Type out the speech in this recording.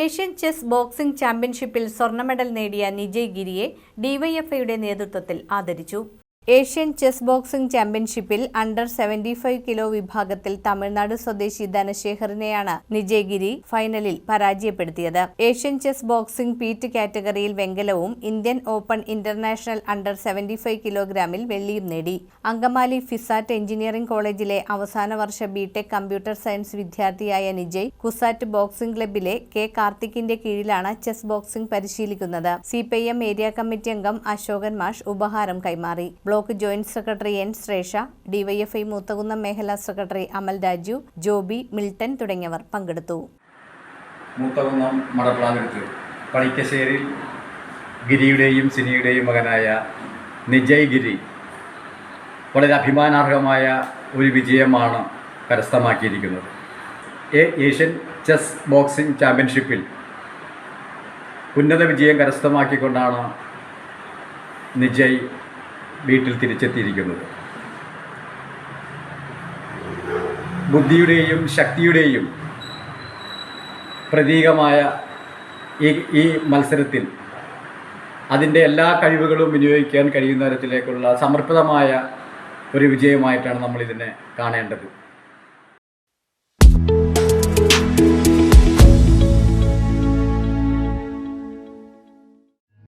Asian chess boxing ചാമ്പ്യൻഷിപ്പിൽ സ്വർണ medal നേടിയ നിജയ് ഗിരിയെ ഡിവൈഎഫ്ഐയുടെ നേതൃത്വത്തിൽ ആദരിച്ചു. ഏഷ്യൻ ചെസ് ബോക്സിംഗ് ചാമ്പ്യൻഷിപ്പിൽ അണ്ടർ സെവന്റി ഫൈവ് കിലോ വിഭാഗത്തിൽ തമിഴ്നാട് സ്വദേശി ധനശേഖറിനെയാണ് നിജയഗിരി ഫൈനലിൽ പരാജയപ്പെടുത്തിയത്. ഏഷ്യൻ ചെസ് ബോക്സിംഗ് പീറ്റ് കാറ്റഗറിയിൽ വെങ്കലവും Indian open international under seventy five കിലോഗ്രാമിൽ വെള്ളിയും നേടി. അങ്കമാലി ഫിസാറ്റ് എഞ്ചിനീയറിംഗ് കോളേജിലെ അവസാന വർഷ ബിടെക് കമ്പ്യൂട്ടർ സയൻസ് വിദ്യാർത്ഥിയായ നിജയ് കുസാറ്റ് ബോക്സിംഗ് ക്ലബിലെ കെ കാർത്തിക്കിന്റെ കീഴിലാണ് ചെസ് ബോക്സിംഗ് പരിശീലിക്കുന്നത്. സി ഏരിയ കമ്മിറ്റി അംഗം അശോകൻ മാഷ് ഉപഹാരം കൈമാറി. Block joint secretary N Shresha DYFI Moothakunnam മേഖലാ സെക്രട്ടറി അമൽ രാജു ജോബി മിൽട്ടൺ തുടങ്ങിയവർ പങ്കെടുത്തു. മൂത്തകുന്നം മടപ്ലാങ്കടുത്ത് പണിക്കശ്ശേരി ഗിരിയുടെയും സിനിയുടെയും മകനായ നിജയ് ഗിരി വളരെ അഭിമാനാർഹമായ ഒരു വിജയമാണ് കരസ്ഥമാക്കിയിരിക്കുന്നത്. ഏഷ്യൻ ചെസ് ബോക്സിംഗ് ചാമ്പ്യൻഷിപ്പിൽ ഉന്നത വിജയം കരസ്ഥമാക്കിക്കൊണ്ടാണ് നിജയ് വീട്ടിൽ തിരിച്ചെത്തിയിരിക്കുന്നത് ബുദ്ധിയുടെയും ശക്തിയുടെയും പ്രതീകമായ ഈ ഈ മത്സരത്തിൽ അതിന്റെ എല്ലാ കഴിവുകളും വിനിയോഗിക്കാൻ കഴിയുന്ന തരത്തിലേക്കുള്ള സമർപ്പിതമായ ഒരു വിജയമായിട്ടാണ് നമ്മളിതിനെ കാണേണ്ടത്.